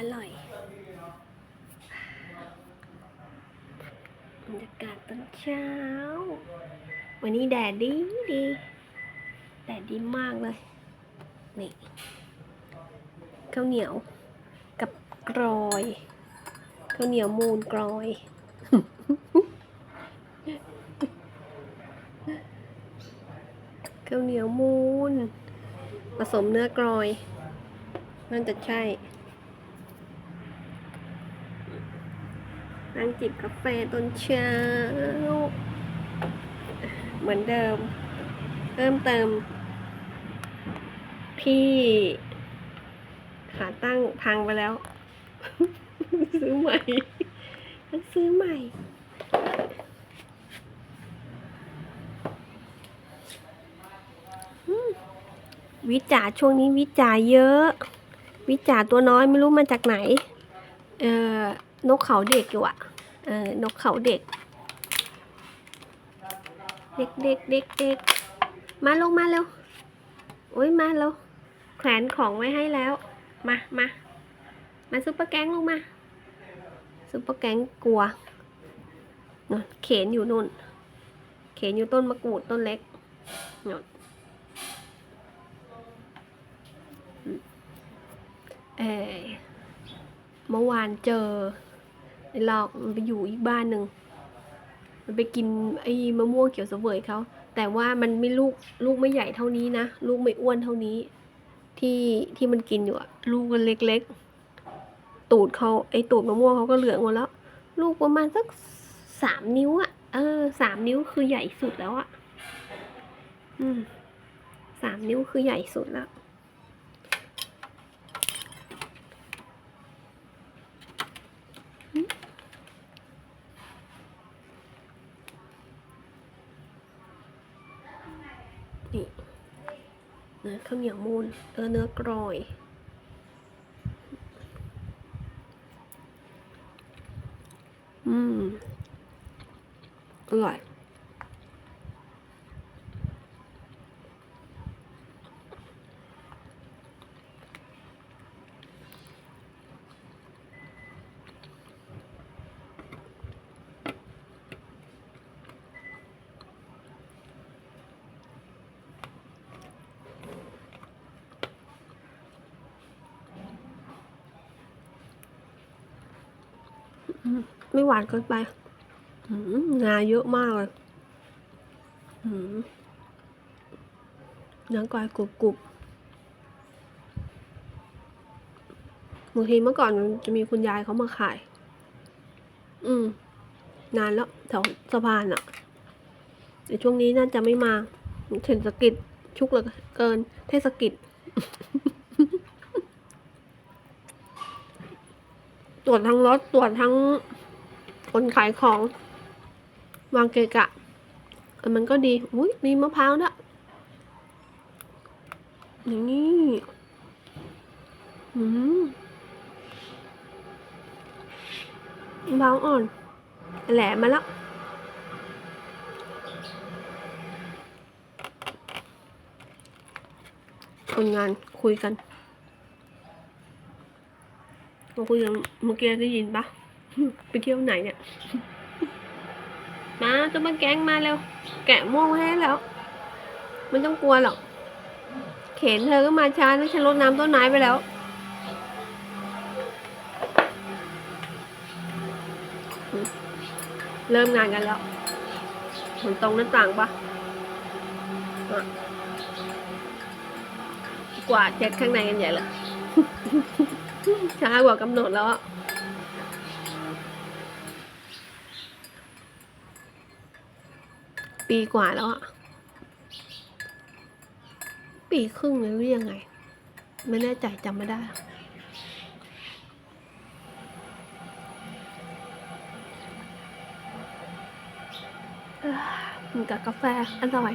ร่อยอร่อยบรรยากาศตอนเช้า วันนี้แดดดีดี แดดดีมากเลย นี่ข้าวเหนียวกับกรอยข้าวเหนียวมูนกรอยข้าวเหนียวมูนผสมเนื้อกรอย นั่นจะใช่ นั่ง จิบกาแฟตอนเช้า เหมือนเดิม เพิ่มเติมที่ขาตั้งพังไปแล้ว ซื้อใหม่ต้องซื้อใหม่วิจาช่วงนี้วิจาเยอะ วิจาตัวน้อยไม่รู้มาจากไหน เอ่อนกเขาเด็กอยู่อะ เออนกเขาเด็ก เด็กเด็กเด็กเด็กมาลงมาเร็วโอ้ยมาเร็วแขวนของไว้ให้แล้ว มามามาซุปเปอร์แก๊งลงมาซุปเปอร์แก๊งกลัวนู่นเขนอยู่นู่น เขนอยู่ต้นมะกรูดต้นเล็กนู่นเออเมื่อวานเจอ หลอกมันไปอยู่อีกบ้านหนึ่งมันไปกินไอ้มะม่วงเขียวเสวยเขาแต่ว่ามันไม่ลูกลูกไม่ใหญ่เท่านี้นะลูกไม่อ้วนเท่านี้ ที่ที่มันกินอยู่อะลูกมันเล็กๆ ตูดเขาไอ้ตูดมะม่วงเขาก็เหลืองหมดแล้ว ลูกประมาณสักสามนิ้วอะเออสามนิ้วคือใหญ่สุดแล้วอะอืมสามนิ้วคือใหญ่สุดแล้ว นี่เนื้อ ข้าวเหนียวมูนเออเนื้อกรอย อืม อร่อย ไม่หวานเกินไปงาเยอะมากเลยหืมเนื้อกรอยกรุบกรุบบางทีเมื่อก่อนจะมีคุณยายเขามาขาย อืม นานแล้วแถวสะพานอะแต่ช่วงนี้น่าจะไม่มาเทศกิจชุกเหลือเกิน เทศกิจตรวจทั้งรถตรวจทั้ง คนขายของ วางเกะกะแต่มันก็ดีอุ้ยมีมะพร้าวด้วยนี่อืมมะพร้าวอ่อน แหลมมาแล้วคนงานคุยกันมาคุยกันเมื่อกี้ได้ยินปะ ไปเที่ยวไหนเนี่ย มาตัวมาแก๊งมาเร็วแกะม่วงให้แล้วไม่ต้องกลัวหรอก เข็นเธอก็มาช้านะฉันรดน้ำต้นไม้ไปแล้ว เริ่มงานกันแล้วฝนตรงหน้าต่างปะอะกวาดเช็ดข้างในกันใหญ่เลยช้ากว่ากำหนดแล้วอะ ปีกว่าแล้วอะปีครึ่งเลยหรือยังไง ไม่แน่ใจจำไม่ได้เอ้อกินกับกาแฟอร่อย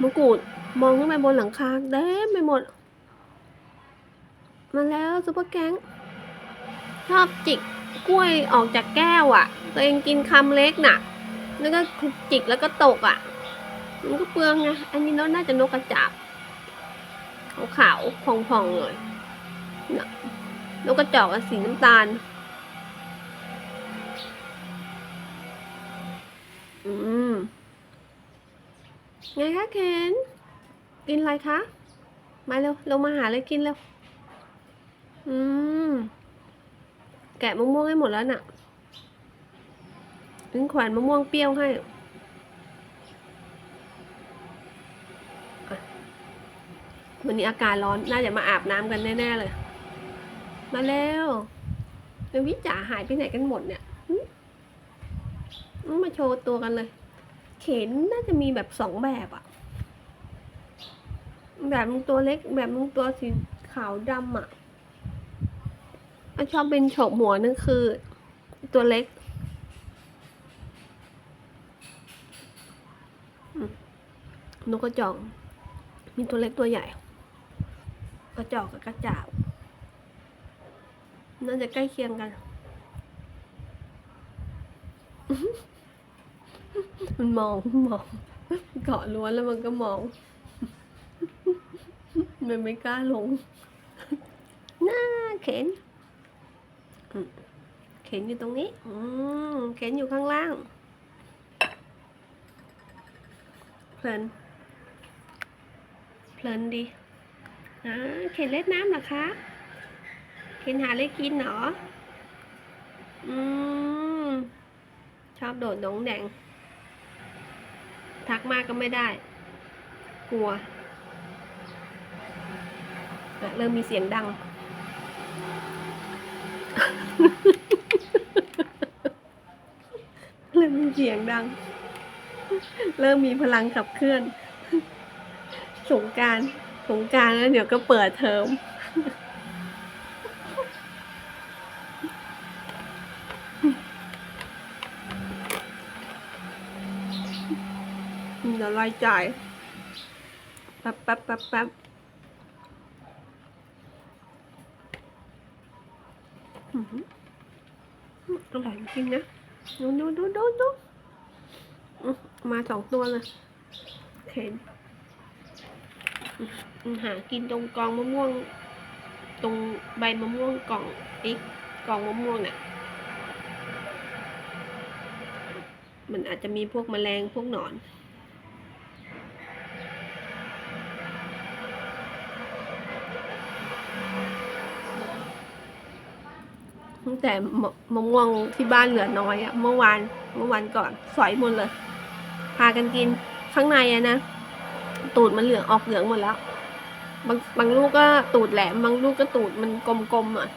มะกรูดมองขึ้นไปบนหลังคาเต็มไปหมด มาแล้วซุปเปอร์แก๊งชอบจิก กล้วยออกจากแก้วอะ่ะ ตัวเองกินคำเล็กน่ะ แล้วก็จิกแล้วก็ตกอะ่ะ มันก็เปลืองไง อันนี้น่าจะนกกระจาบขาวๆพองๆเลยน่ะนกกระจอกสีน้ำตาล อืม ไงคะเคนกินอะไรคะ มาเร็วเรามาหาอะไรกินเร็ว อืม แกะมะม่วงให้หมดแล้วน่ะถึงขวานมะม่วงเปรี้ยวให้วันนี้อากาศร้อน น่าจะมาอาบน้ำกันแน่ ๆ เลย มาเร็วเววิจ๋าหายไปไหนกันหมดเนี่ยมาโชว์ตัวกันเลย เข็นน่าจะมีแบบสองแบบอะแบบมึงตัวเล็ก แบบมึงตัวสีขาวดำอะ อันชอบเป็นโฉบหัวนั่นคือ ตัวเล็ก นกกระจอก มีตัวเล็กตัวใหญ่ กระจอกกับกระจาบน่าจะใกล้เคียงกัน มันมองมอง เกาะล้วนแล้วมันก็มอง มันไม่กล้าลงหน้าเข็น เข็นอยู่ตรงนี้ อืมเข็นอยู่ข้างล่าง เพลิน เพลินดีอ่าเข็นเล่นน้ำเหรอคะ เข็นหาอะไรกินเหรอ อืม ชอบโดดดงแดง ทักมากก็ไม่ได้ กลัว เริ่มมีเสียงดัง เสียงดัง เริ่มมีพลังขับเคลื่อน สงการสงการแล้วเดี๋ยวก็เปิดเทอมเดี๋ยวรายจ่ายแป๊บแป๊บแป๊บแป๊บอื้อหือร่อยจริงนะดูดูดูดูดู มาสองตัวเลยเห็นหากินตรงกองมะม่วง ตรงใบมะม่วงกล่องอีกกองมะม่วงเนี่ยมันอาจจะมีพวกแมลงพวกหนอนตั้งแต่มะมะม่วงที่บ้านเหลือน้อยอะเมื่อวานเมื่อวานก่อนสอยหมดเลย พากันกินข้างในอะนะตูดมันเหลืองออกเหลืองหมดแล้ว บางบางลูกก็ตูดแหลม บางลูกก็ตูดมันกลมๆอะ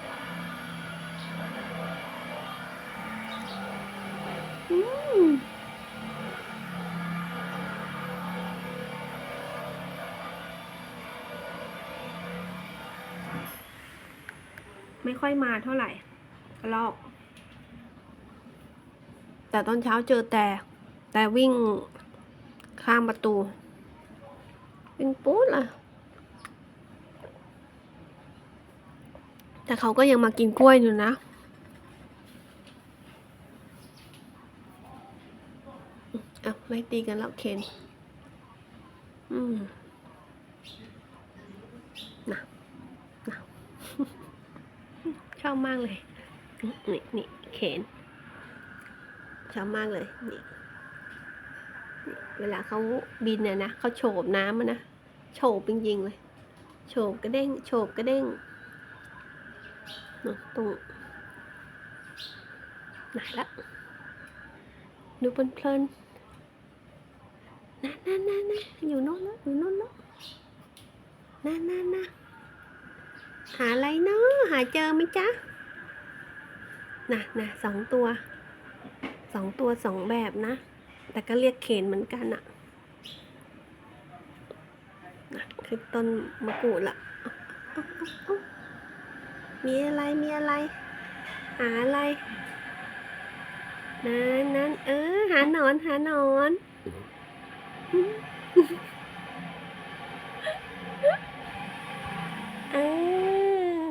ไม่ค่อยมาเท่าไหร่กระลอก แต่ตอนเช้าเจอแต่ แต่วิ่งข้ามประตู วิ่งปุ๊ดล่ะ แต่เขาก็ยังมากินกล้วยอยู่นะอะไม่ตีกันแล้วเคนอืมนะนะชอบมากเลย นี่นี่เขนชอบมากเลย นี่ เวลาเขาบินเนี่ยนะเขาโฉบน้ำนะโฉบจริงๆเลยโฉบกระเด้งโฉบกระเด้งนะตรงไหนละดูเพลินๆนะนะนะนะอยู่โน่นแล้วอยู่โน่นแล้วนะนะนะหาอะไรเนาะหาเจอไหมจ๊ะน่ะน่ะสองตัวสองตัวสองแบบนะ แต่ก็เรียกเขนเหมือนกันอะน่ะคือต้นมะกรูดละมีอะไร มีอะไร หาอะไร นั่นนั่นเออ หาหนอน หาหนอนเออ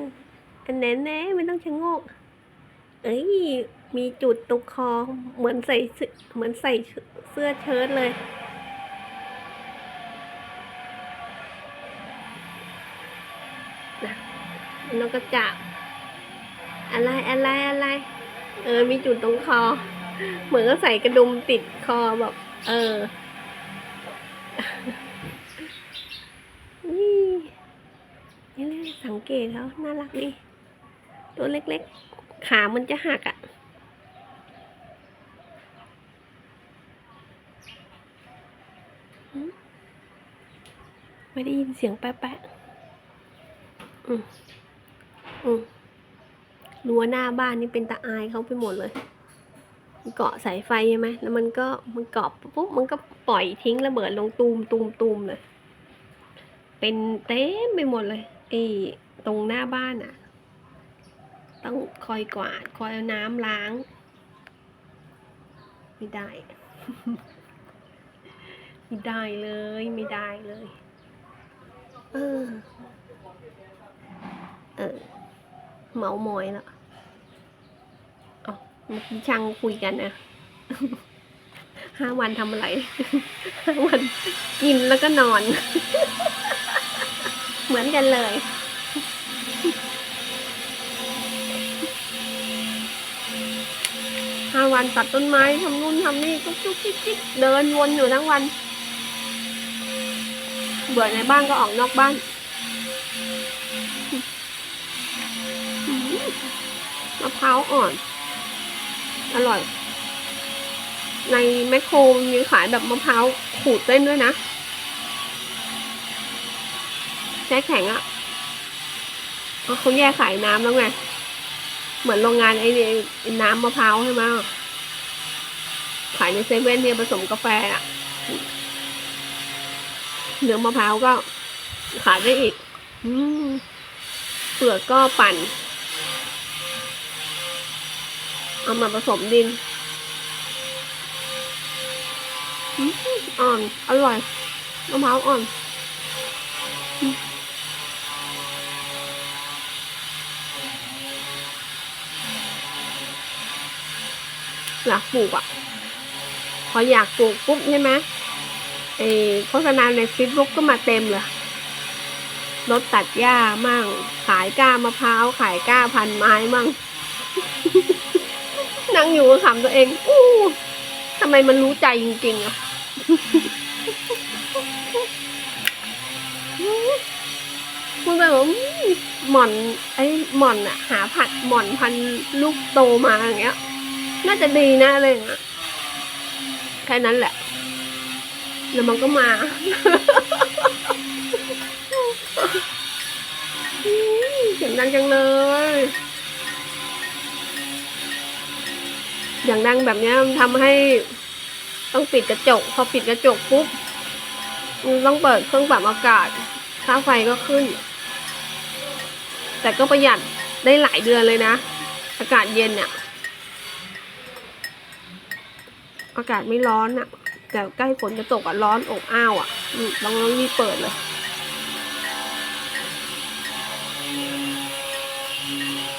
อันแน่แน่ไม่ต้องชะงก เอ้ย มีจุดตรงคอเหมือนใส่เหมือนใส่เสื้อเชิ้ตเลย นกกระจาบอะไรอะไรอะไร เออ มีจุดตรงคอ เหมือนก็ใส่กระดุมติดคอแบบ เออนี่นี่เลยสังเกตเขาน่ารักดี ตัวเล็กๆ ขามันจะหักอะ่ะ ไม่ได้ยินเสียงแป๊ะๆอืมอืมรั้วหน้าบ้านนี่เป็นตาอายเขาไปหมดเลยเกาะสายไฟใช่ไหม แล้วมันก็มันเกาะปุ๊บ มันก็ปล่อยทิ้งระเบิดลงตูมตูมตูมเลย เป็นเต็มไปหมดเลยไอ้ตรงหน้าบ้านอะ ต้องคอยกวาด คอยเอาน้ำล้าง ไม่ได้ ไม่ได้เลย ไม่ได้เลย เออ เออ เมามอยแล้วเอาเมื่อกี้ช่างคุยกันนะห้าวันทำอะไรห้าวันกินแล้วก็นอน เหมือนกันเลย ห้าวันตัดต้นไม้ทำนู่นทำนี่จุกจุกจิกจิกเดินวนอยู่ทั้งวัน เบื่อในบ้านก็ออกนอกบ้าน มะพร้าวอ่อน อร่อย ในแมคโครมีขายแบบมะพร้าวขูดเส้นด้วยนะแช่แข็งอะ่ะเพราะเขาแยกขายน้ำแล้วไง เหมือนโรงงานไอ้น้ำมะพร้าวใช่ไหมขายในเซเว่นเนี่ยผสมกาแฟอะ เนื้อมะพร้าวก็ขายได้อีกอืมเปลือกก็ปั่น เอามาผสมดินอ่อน อร่อยมะพร้าวอ่อนอยากปลูกอะ พออยากปลูกปุ๊บใช่ไหม โฆษณาในเฟซบุ๊กก็มาเต็มเลยรถตัดหญ้ามั่ง ขายก้ามะพร้าว ขายก้าพันไม้มั่ง นั่งอยู่ก็ขำตัวเอง อู้ทำไมมันรู้ใจจริงๆอะคุณแบบว่าอืมหม่อน ไอ้หม่อนอะหาผัดหม่อนพันลูกโตมาอย่างเงี้ย น่าจะดีนะอะไรอย่างเงี้ยแค่นั้นแหละ แล้วมันก็มา เสียงดังจังเลย อย่างดังแบบเนี้ยมันทำให้ต้องปิดกระจก พอปิดกระจกปุ๊บต้องเปิดเครื่องปรับอากาศ ค่าไฟก็ขึ้น แต่ก็ประหยัดได้หลายเดือนเลยนะ อากาศเย็นเนี่ย อากาศไม่ร้อนอะ แต่ใกล้ฝนจะตกอะร้อนอบอ้าวอะอืมต้องรีบเปิดเลย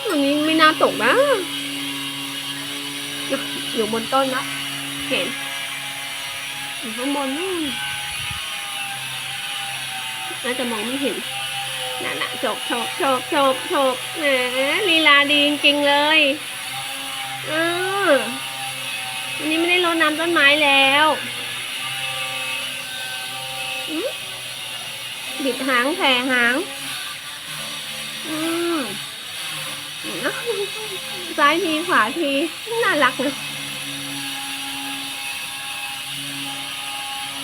วันนี้ไม่น่าตกนะอยู่บนต้นนะ เห็นอยู่ข้างบนนู่นน่าจะมองไม่เห็นนั่นน่ะโฉบโฉบโฉบโฉบโฉบแหมลีลาดีจริงๆเลยเออวันนี้ไม่ได้รดน้ำต้นไม้แล้ว บิดหางแผ่หาง อืมนะซ้ายทีขวาทีน่ารักนะ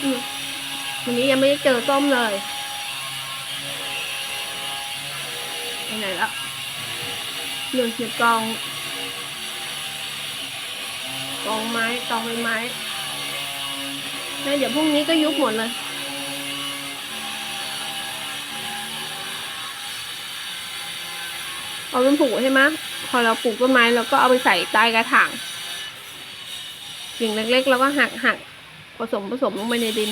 อืมวันนี้ยังไม่ได้เจอส้มเลยไปไหนแล้วหนึ่งคือกองกองไม้กองใบไม้แล้วเดี๋ยวพรุ่งนี้ก็ยุบหมดเลย เอาเป็นผูกใช่ไหมพอเราปลูกต้นไม้เราก็เอาไปใส่ใต้กระถางกิ่งเล็กๆแล้วก็หักหักผสมผสมลงไปในดิน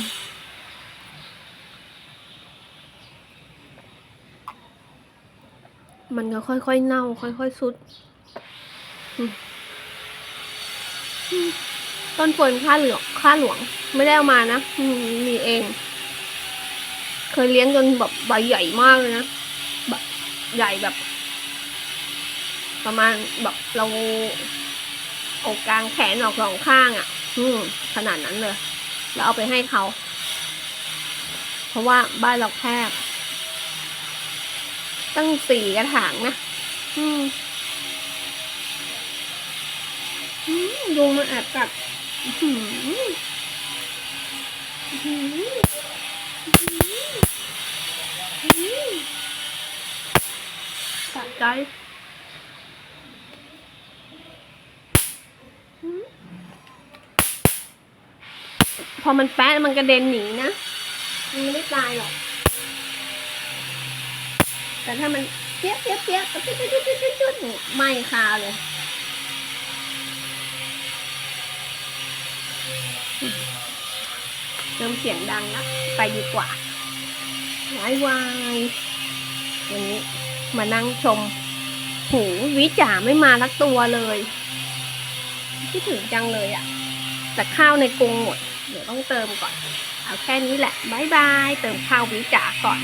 มันก็ค่อยๆเน่า ค่อยๆสุด ต้นเฟิร์นค่าเหลืองค่าหลวง ไม่ได้เอามานะมีเอง เคยเลี้ยงจนแบบใบใหญ่มากเลยนะใหญ่แบบ ประมาณแบบเราอกกลางแขนออกสองข้างอะ่ะ อืม ขนาดนั้นเลย แล้วเอาไปให้เขา เพราะว่าบ้านเราแคบ ตั้งสี่กระถางนะ อืมอืมยุงมาแอบกัดอื้อหืออื้อหืออื้อหืออื้อหือสะใจ พอมันแป๊ะมันกระเด็นหนีนะ มันไม่ได้ตายหรอก แต่ถ้ามันเปี้ยะเปี้ยะเปี้ยะจุดจุดจุดจุดจุดจุดเนี่ยไหม้คาเลย เริ่มเสียงดังแล้วไปดีกว่าวายวายวันนี้มานั่งชม หูวิจ๋าไม่มาทักตัวเลยคิดถึงจังเลยอะ่ะแต่ข้าวในกรงหมด เดี๋ยวต้องเติมก่อน เอาแค่นี้แหละบายบาย เติมข้าววิจ่าก่อน